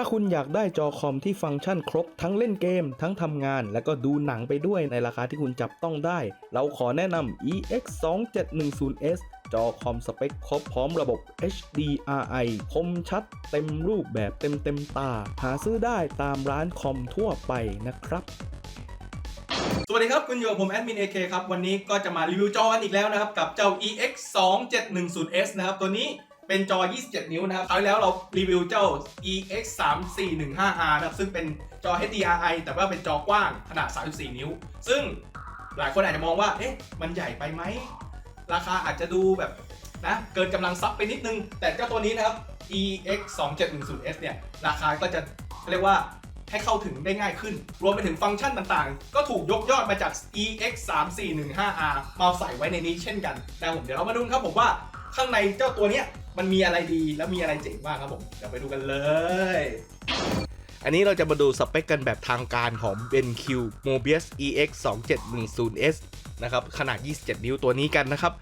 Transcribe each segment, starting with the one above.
ถ้าคุณอยากได้จอคอมที่ฟังก์ชันครบทั้งเล่นเกม ทั้งทำงาน และก็ดูหนังไปด้วยในราคาที่คุณจับต้องได้ เราขอแนะนำ EX 2 7 1 0 S จอคอมสเปคครบพร้อมระบบ HDRI คมชัดเต็มรูปแบบเต็มเต็มตา หาซื้อได้ตามร้านคอมทั่วไปนะครับสวัสดีครับ คุณอยู่กับผมแอดมิน AK ครับ วันนี้ก็จะมารีวิวจอกันอีกแล้วนะครับ กับเจ้า EX 2 7 1 0 S นะครับ ตัวนี้ เป็นจอ 27 นิ้วนะครับคราวที่แล้วเรารีวิวเจ้า EX 3 4 1 5 R นะครับซึ่งเป็นจอ HDRI แต่ว่าเป็นจอกว้างขนาด 34 นิ้ว ซึ่งหลายคนอาจจะมองว่า เอ๊ะ มันใหญ่ไปไหม ราคาอาจจะดูแบบนะ เกินกำลังซับไปนิดนึง แต่เจ้าตัวนี้นะครับ EX 2 7 1 0 S เนี่ย ราคาก็จะเรียกว่าให้เข้าถึงได้ง่ายขึ้น รวมไปถึงฟังก์ชันต่างๆ ก็ถูกยกยอดมาจาก EX 3 4 1 5 R มาใส่ไว้ในนี้เช่นกันนะครับผมเดี๋ยวเรามาดูครับผมว่าข้างในเจ้าตัวเนี้ย มันมีอะไรดีและมีอะไรเจ๋งบ้างครับผมเดี๋ยวไปดูกันเลย อันนี้เราจะมาดูสเปคกันแบบทางการของ BenQ Mobius EX 2710S นะครับ ขนาด 27 นิ้วตัวนี้กันนะครับ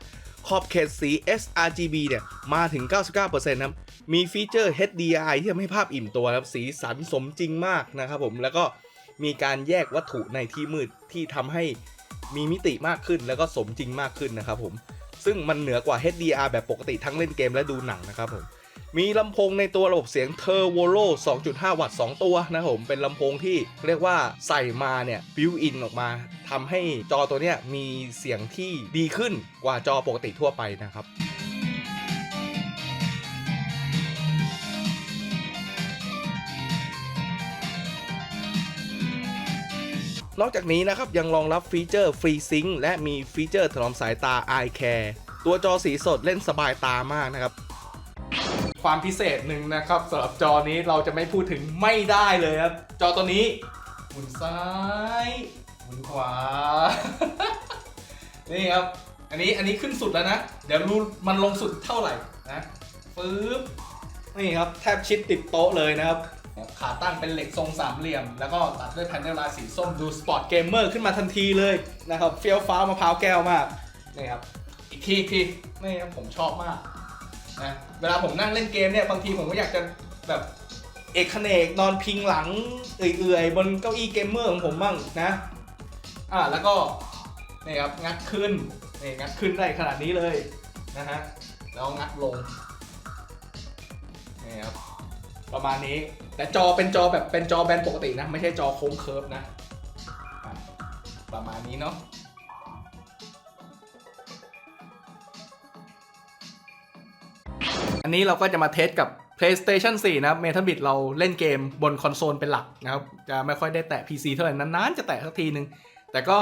ขอบเขตสี sRGB เนี่ย มาถึง 99%นะครับ มีฟีเจอร์ HDRI ที่ทำให้ภาพอิ่มตัวนะครับ สีสันสมจริงมากนะครับผม แล้วก็มีการแยกวัตถุในที่มืดที่ทำให้มีมิติมากขึ้นแล้วก็สมจริงมากขึ้นนะครับผม ซึ่งมันเหนือกว่า HDR แบบปกติทั้งเล่นเกมและดูหนังนะครับผมมีลำโพงในตัวระบบเสียง t e r v o l o 2.5 วัตต์ 2 ตัวนะครับผม เป็นลำโพงที่เรียกว่าใส่มาเนี่ยบิวอินออกมาทำให้จอตัวเนี้ยมีเสียงที่ดีขึ้นกว่าจอปกติทั่วไปนะครับ นอกจากนี้นะครับยังรองรับฟีเจอร์ FreeSync และมีฟีเจอร์ถนอมสายตา Eye Care ตัวจอสีสดเล่นสบายตามากนะครับ ความพิเศษหนึ่งนะครับสำหรับจอนี้เราจะไม่พูดถึงไม่ได้เลยครับ จอตัวนี้หมุนซ้ายหมุนขวา นี่ครับ อันนี้อันนี้ขึ้นสุดแล้วนะ เดี๋ยวรู้มันลงสุดเท่าไหร่นะปึ๊บนี่ครับแทบชิดติดโต๊ะเลยนะครับ ขาตั้งเป็นเหล็กทรงสามเหลี่ยม แล้วก็ตัดด้วยแผ่นเนลลายสีส้มดูสปอร์ตเกมเมอร์ขึ้นมาทันทีเลยนะครับเฟี้ยวฟ้าวมะพร้าวแก้วมากนี่ครับอีกทีอีกทีนี่ครับผมชอบมากนะเวลาผมนั่งเล่นเกมเนี่ยบางทีผมก็อยากจะแบบเอกเขนกนอนพิงหลังเอื่อยๆ บนเก้าอี้เกมเมอร์ของผมบ้างนะอ่าแล้วก็นี่ครับงัดขึ้นนี่งัดขึ้นได้ขนาดนี้เลยนะฮะแล้วงัดลงนี่ครับ ประมาณนี้ แต่จอเป็นจอแบบเป็นจอแบนปกตินะ ไม่ใช่จอโค้งเคิร์ฟนะ ประมาณนี้เนาะอันนี้เราก็จะมาเทสกับ PlayStation 4 นะครับ m e t a b i t เราเล่นเกมบนคอนโซลเป็นหลักนะครับ จะไม่ค่อยได้แตะ PC เท่าไหร่นานๆ จะแตะสักทีนึง แต่ก็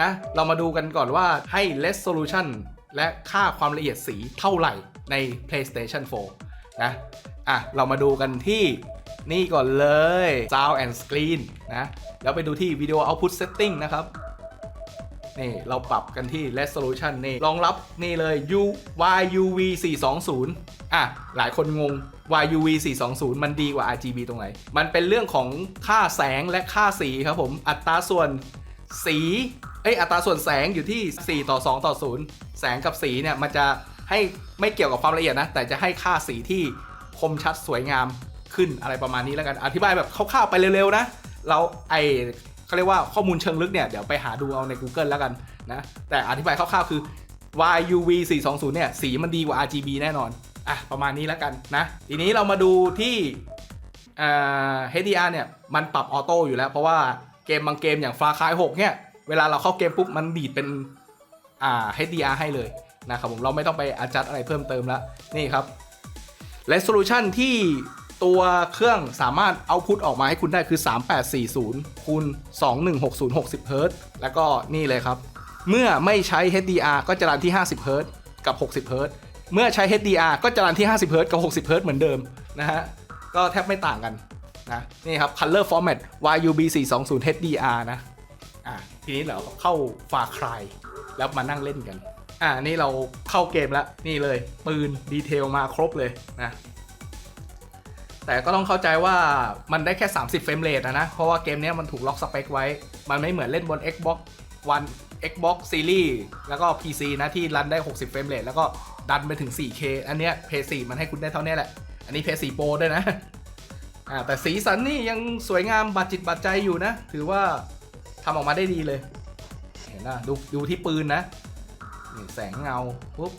นะ เรามาดูกันก่อนว่าให้ resolution และค่าความละเอียดสีเท่าไหร่ใน PlayStation 4 นะ อะ เรามาดูกันที่นี่ก่อนเลย Sound and Screen นะ แล้วไปดูที่ Video Output Setting นะครับ นี่ เราปรับกันที่ resolution นี่ รองรับนี่เลย U YUV 420 อะ หลายคนงง YUV 420 มันดีกว่า RGB ตรงไหน มันเป็นเรื่องของค่าแสงและค่าสีครับผม อัตราส่วนสี เอ้ย อัตราส่วนแสงอยู่ที่ 4 ต่อ 2 ต่อ 0 แสงกับสีเนี่ย มันจะให้ไม่เกี่ยวกับความละเอียดนะ แต่จะให้ค่าสีที่ คมชัดสวยงามขึ้นอะไรประมาณนี้แล้วกัน อธิบายแบบคร่าวๆไปเร็วๆนะ เราไอเขาเรียกว่าข้อมูลเชิงลึกเนี่ย เดี๋ยวไปหาดูเอาใน Google แล้วกันนะ แต่อธิบายคร่าวๆคือ YUV 420เนี่ย สีมันดีกว่า RGB แน่นอน อะ ประมาณนี้แล้วกันนะ ทีนี้เรามาดูที่ HDR เนี่ย มันปรับออโต้อยู่แล้ว เพราะว่าเกมบางเกมอย่าง Far Cry 6เนี่ย เวลาเราเข้าเกมปุ๊บ มันดีดเป็นอ่า HDR ให้เลยนะครับผม เราไม่ต้องไปอาจัดอะไรเพิ่มเติมแล้ว นี่ครับ Resolution ที่ตัวเครื่องสามารถเอาพุทออกมาให้คุณได้คือ 3840คูณ2160 60 Hz แล้วก็นี่เลยครับ เมื่อไม่ใช้ HDR ก็จะรันที่ 50 Hz กับ 60 Hz เมื่อใช้ HDR ก็จะรันที่ 50 Hz กับ 60 Hz เหมือนเดิมนะฮะ ก็แทบไม่ต่างกันนะนี่ครับ Color Format YUB 420 HDR นะอะทีนี้เราเข้า Far Cry แล้วมานั่งเล่นกัน อะนี่เราเข้าเกมแล้วนี่เลย ปืนดีเทลมาครบเลยนะแต่ก็ต้องเข้าใจว่ามันได้แค่ 30 เฟรมเรทนะนะ เพราะว่าเกมนี้มันถูกล็อกสเปคไว้ มันไม่เหมือนเล่นบน Xbox One Xbox Series แล้วก็ PC นะที่รันได้ 60 เฟรมเรทแล้วก็ดันไปถึง 4K อันเนี้ย PS4 มันให้คุณได้เท่านี้แหละ อันนี้ PS4 Pro ด้วยนะอ่าแต่สีสันนี่ยังสวยงามบาดจิตบาดใจอยู่นะ ถือว่าทำออกมาได้ดีเลย เห็นนะดูดูที่ปืนนะนี่แสงเงาปุ๊บ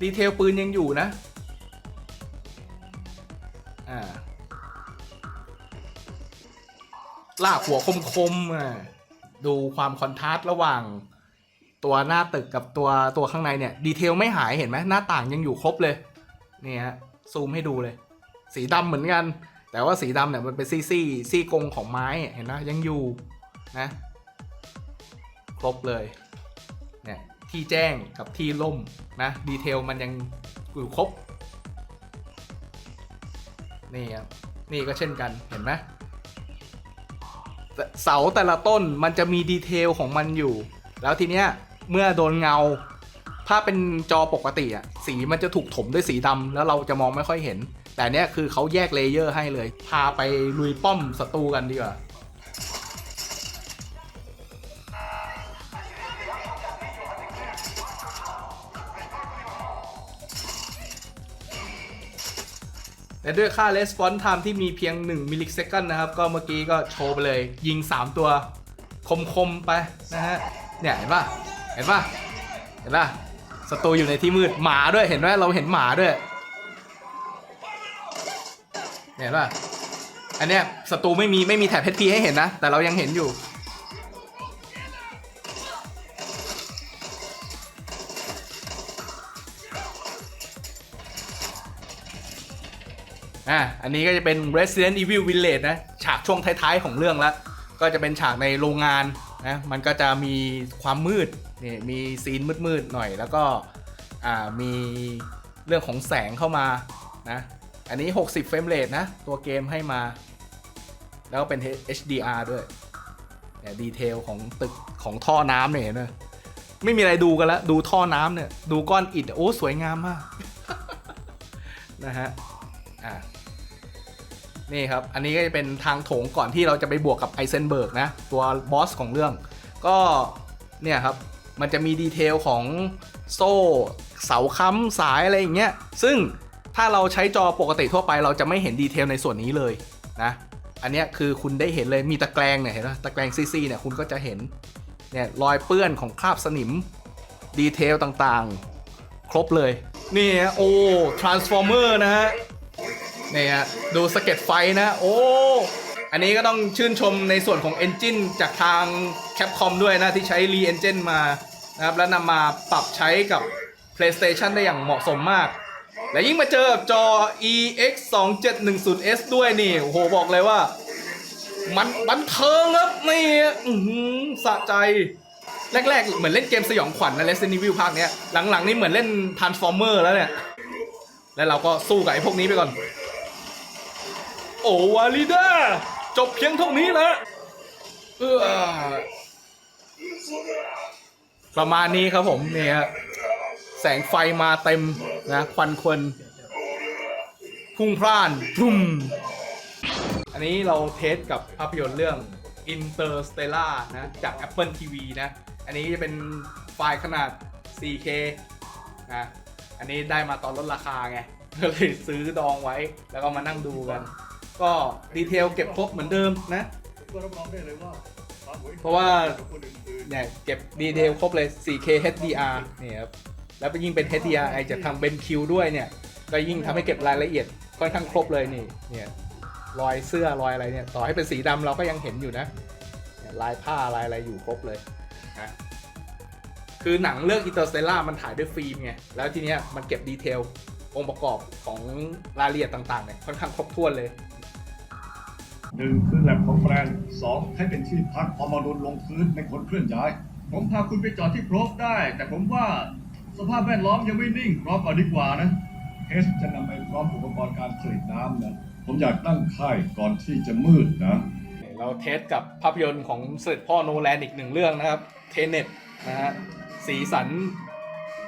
ดีเทลปืนยังอยู่นะ อ่าลากหัวคมๆอะดูความคอนทราสต์ระหว่างตัวหน้าตึกกับตัวตัวข้างในเนี่ย ดีเทลไม่หายเห็นไหมหน้าต่างยังอยู่ครบเลยนี่ฮะซูมให้ดูเลย สีดำเหมือนกัน แต่ว่าสีดำเนี่ยมันเป็นซี่ซี่ซี่กงของไม้เห็นนะยังอยู่นะ ครบเลยเนี่ยที่แจ้งกับที่ล่มนะดีเทลมันยังอยู่ครบนี่ครับนี่ก็เช่นกันเห็นไหมเสาแต่ละต้นมันจะมีดีเทลของมันอยู่ แล้วทีเนี้ยเมื่อโดนเงา ถ้าเป็นจอปกติอะสีมันจะถูกถมด้วยสีดำแล้วเราจะมองไม่ค่อยเห็น แต่เนี้ยคือเขาแยกเลเยอร์ให้เลย พาไปลุยป้อมศัตรูกันดีกว่า และด้วยค่า response time ที่มีเพียง 1 มิลลิเซคันนะครับ ก็เมื่อกี้ก็โชว์ไปเลย ยิง 3 ตัว คม ๆ ไปนะฮะ เนี่ย เห็นป่ะ เห็นป่ะ เห็นป่ะศัตรูอยู่ในที่มืด หมาด้วย เห็นไหมเราเห็นหมาด้วย เห็นป่ะ อันเนี้ยศัตรูไม่มีไม่มีแถบเพชรพีให้เห็นนะ แต่เรายังเห็นอยู่ อะอันนี้ก็จะเป็น Resident Evil Village นะ ฉากช่วงท้ายๆของเรื่องแล้ว ก็จะเป็นฉากในโรงงานนะ มันก็จะมีความมืดนี่มีซีนมืดๆหน่อย แล้วก็อ่ามีเรื่องของแสงเข้ามานะ อันนี้ 60 เฟรมเรทนะ ตัวเกมให้มา แล้วก็เป็น HDR ด้วยเนี่ยดีเทลของตึกของท่อน้ำเนี่ยเห็นไหมไม่มีอะไรดูกันแล้ว ดูท่อน้ำเนี่ย ดูก้อนอิฐโอ้ สวยงามมาก นะฮะ อ่า นี่ครับ อันนี้ก็จะเป็นทางโถงก่อนที่เราจะไปบวกกับไอเซนเบิร์กนะ ตัวบอสของเรื่อง ก็เนี่ยครับ มันจะมีดีเทลของโซ่เสาค้ำสายอะไรอย่างเงี้ย ซึ่งถ้าเราใช้จอปกติทั่วไปเราจะไม่เห็นดีเทลในส่วนนี้เลยนะ อันนี้คือคุณได้เห็นเลยมีตะแกรงเนี่ยเห็นไหมตะแกรงซี่ๆเนี่ยคุณก็จะเห็นเนี่ยรอยเปื้อนของคราบสนิมดีเทลต่างๆ ครบเลย นี่โอ้ transformer นะฮะ นี่ฮะดูสเก็ตไฟนะ โอ้ อันนี้ก็ต้องชื่นชมในส่วนของ Engine จากทาง Capcom ด้วยนะ ที่ใช้ Re Engine มานะครับ แล้วนำมาปรับใช้กับ PlayStation ได้อย่างเหมาะสมมาก และยิ่งมาเจอกับจอ EX 2 7 1 0 S ด้วยนี่ โอ้โห บอกเลยว่า มันบันเทิงครับ นี่สะใจแรก ๆ เหมือนเล่นเกมสยองขวัญนะ Resident Evil ภาคเนี้ยหลัง ๆ นี่เหมือนเล่น Transformer แล้วเนี่ย แล้วเราก็สู้กับไอ้พวกนี้ไปก่อน วาลิดาจบเพียงเท่านี้ละเออประมาณนี้ครับผมเนี่ยแสงไฟมาเต็มนะควันควนพุ่งพล่านพุ่มอันนี้เราเทสกับภาพยนตร์เรื่อง Interstellar นะ จาก Apple TV นะ อันนี้จะเป็นไฟล์ขนาด 4K นะ อันนี้ได้มาตอนลดราคาไง ก็เลยซื้อดองไว้แล้วก็มานั่งดูกัน ก็ดีเทลเก็บครบเหมือนเดิมนะ ก็รับรองได้เลยว่าเพราะว่าคนอื่นเนี่ยเก็บดีเทลครบเลย 4K HDR เนี่ยครับ แล้วไปยิ่งเป็น HDR ไอจากทาง BenQ ด้วยเนี่ย ก็ยิ่งทำให้เก็บรายละเอียดค่อนข้างครบเลยนี่ เนี่ยรอยเสื้อรอยอะไรเนี่ย ต่อให้เป็นสีดำเราก็ยังเห็นอยู่นะเนี่ยลายผ้าลายอะไรอยู่ครบเลยนะคือหนังเรื่อง Interstellar มันถ่ายด้วยฟิล์มไง แล้วทีเนี้ยมันเก็บดีเทลองค์ประกอบของรายละเอียดต่างๆเนี่ยค่อนข้างครบถ้วนเลย หนึ่งคือแลบของแบรนด์สองให้เป็นที่พักพอมาโดนลงพื้นในคนเคลื่อนย้าย ผมพาคุณไปจอดที่โพรฟได้ แต่ผมว่าสภาพแวดล้อมยังไม่นิ่งพร้อมกว่าดีกว่านะเฮสจะนำไปพร้อมอุปกรณ์การผลิตน้ำนะผมอยากตั้งค่ายก่อนที่จะมืดนะ เราเทสกับภาพยนตร์ของเสด็จพ่อโนแลนอีกหนึ่งเรื่องนะครับ เทเน็ตนะฮะสีสัน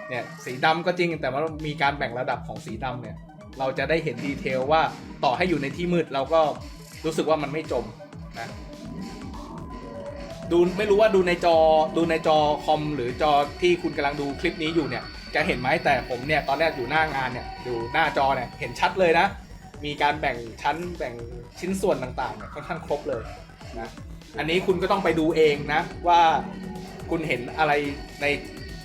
เนี่ยสีดำก็จริงแต่ว่ามีการแบ่งระดับของสีดำเนี่ยเราจะได้เห็นดีเทลว่าต่อให้อยู่ในที่มืดเราก็ รู้สึกว่ามันไม่จมนะดูไม่รู้ว่าดูในจอดูในจอคอมหรือจอที่คุณกำลังดูคลิปนี้อยู่เนี่ย จะเห็นไหมแต่ผมเนี่ยตอนแรกอยู่หน้างานเนี่ยอยู่หน้าจอเนี่ยเห็นชัดเลยนะ มีการแบ่งชั้นแบ่งชิ้นส่วนต่างๆเนี่ยค่อนข้างครบเลยนะอันนี้คุณก็ต้องไปดูเองนะ ว่าคุณเห็นอะไรใน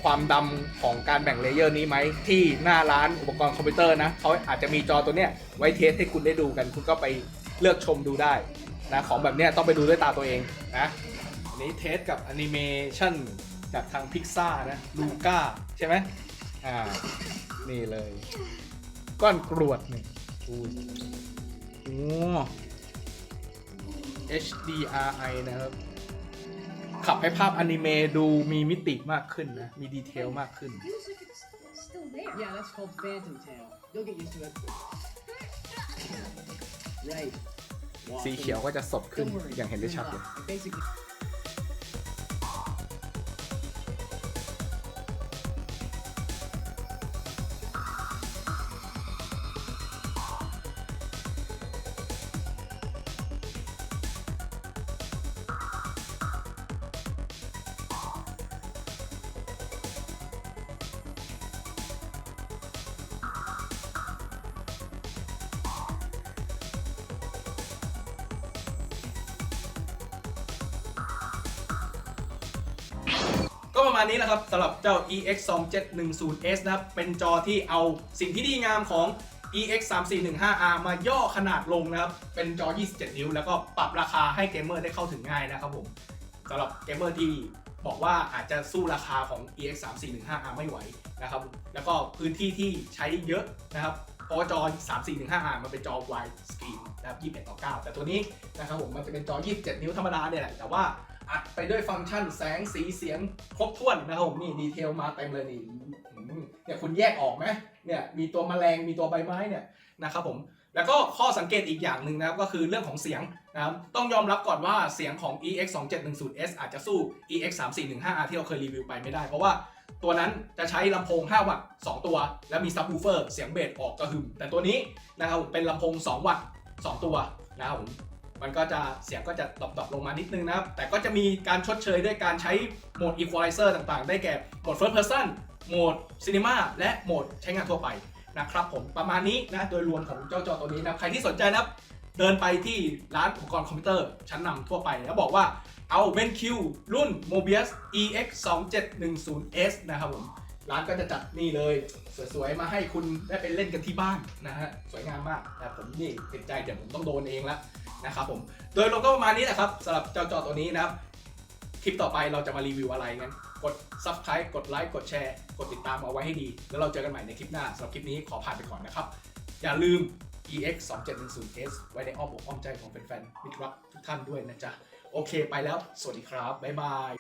ความดำของการแบ่งเลเยอร์นี้ไหมที่หน้าร้านอุปกรณ์คอมพิวเตอร์นะเขาอาจจะมีจอตัวเนี้ยไว้เทสให้คุณได้ดูกัน คุณก็ไป เลือกชมดูได้นะของแบบเนี้ยต้องไปดูด้วยตาตัวเองนะอันนี้เทสกับแอนิเมชันจากทางพิกซ่านะลูก้าใช่ไหมอ่า นี่เลย ก้อนกรวดนี่อุ้ยโอ้ HDRI นะครับ ขับให้ภาพอนิเมะดูมีมิติมากขึ้นนะ มีดีเทลมากขึ้น Feels like it's still there. Yeah, that's called Phantom Tail. You'll get used to it. สีเขียวก็จะสดขึ้นอย่างเห็นได้ชัดเลย ประมาณนี้แหละครับสำหรับเจ้า EX 2 7 1 0 S นะครับ เป็นจอที่เอาสิ่งที่ดีงามของ EX 3 4 1 5 R มาย่อขนาดลงนะครับ เป็นจอ 27 นิ้ว แล้วก็ปรับราคาให้เกมเมอร์ได้เข้าถึงง่ายนะครับผมสำหรับเกมเมอร์ที่บอกว่าอาจจะสู้ราคาของ EX 3 4 1 5 R ไม่ไหวนะครับ แล้วก็พื้นที่ที่ใช้เยอะนะครับเพราะว่าจอ 3 4 1 5 R มันเป็นจอ wide screen นะครับ 21 ต่อ 9 แต่ตัวนี้นะครับผมมันจะเป็นจอ 27 นิ้วธรรมดาเนี่ยแหละ แต่ว่า อัดไปด้วยฟังก์ชันแสงสีเสียงครบถ้วนนะครับผมนี่ดีเทลมาเต็มเลยนี่เนี่ยคุณแยกออกไหมเนี่ยมีตัวแมลงมีตัวใบไม้เนี่ยนะครับผมแล้วก็ข้อสังเกตอีกอย่างหนึ่งนะครับก็คือเรื่องของเสียงนะครับต้องยอมรับก่อนว่าเสียงของ EX 2 7 1 0 S อาจจะสู้ EX 3 4 1 5 R ที่เราเคยรีวิวไปไม่ได้ เพราะว่าตัวนั้นจะใช้ลำโพง 5 วัตต์2ตัว แล้วมีซับวูเฟอร์เสียงเบสออกกระหึ่มแต่ตัวนี้นะครับเป็นลำโพง 2 วัตต์2ตัวนะครับผม มันก็จะเสียงก็จะดรอปลงมานิดนึงนะครับ แต่ก็จะมีการชดเชยด้วยการใช้โหมด Equalizer ต่างๆ ได้แก่โหมด First Person โหมด Cinema และโหมดใช้งานทั่วไปนะครับผมประมาณนี้นะโดยรวมของเจ้าจอตัวนี้นะใครที่สนใจนะครับเดินไปที่ร้านอุปกรณ์คอมพิวเตอร์ชั้นนำทั่วไป แล้วบอกว่าเอา BenQ รุ่น Mobius EX 2710S นะครับผม ร้านก็จะจัดนี่เลย สวยๆ มาให้คุณได้ไปเล่นกันที่บ้านนะฮะ สวยงามมากแต่ผมนี่ติดใจเดี๋ยวผมต้องโดนเองล้วนะครับผม โดยรวมก็ประมาณนี้แหละครับสำหรับเจ้าจอตัวนี้นะครับ คลิปต่อไปเราจะมารีวิวอะไรงั้น กด subscribe กดไลค์กดแชร์ กดติดตามเอาไว้ให้ดี แล้วเราเจอกันใหม่ในคลิปหน้าสำหรับคลิปนี้ขอผ่านไปก่อนนะครับ อย่าลืม EX 2 7 1 0 S ไว้ในอ้อมอกอ้อมใจของแฟนๆมิตรรักทุกท่านด้วยนะจ๊ะ โอเคไปแล้ว สวัสดีครับ บ๊ายบาย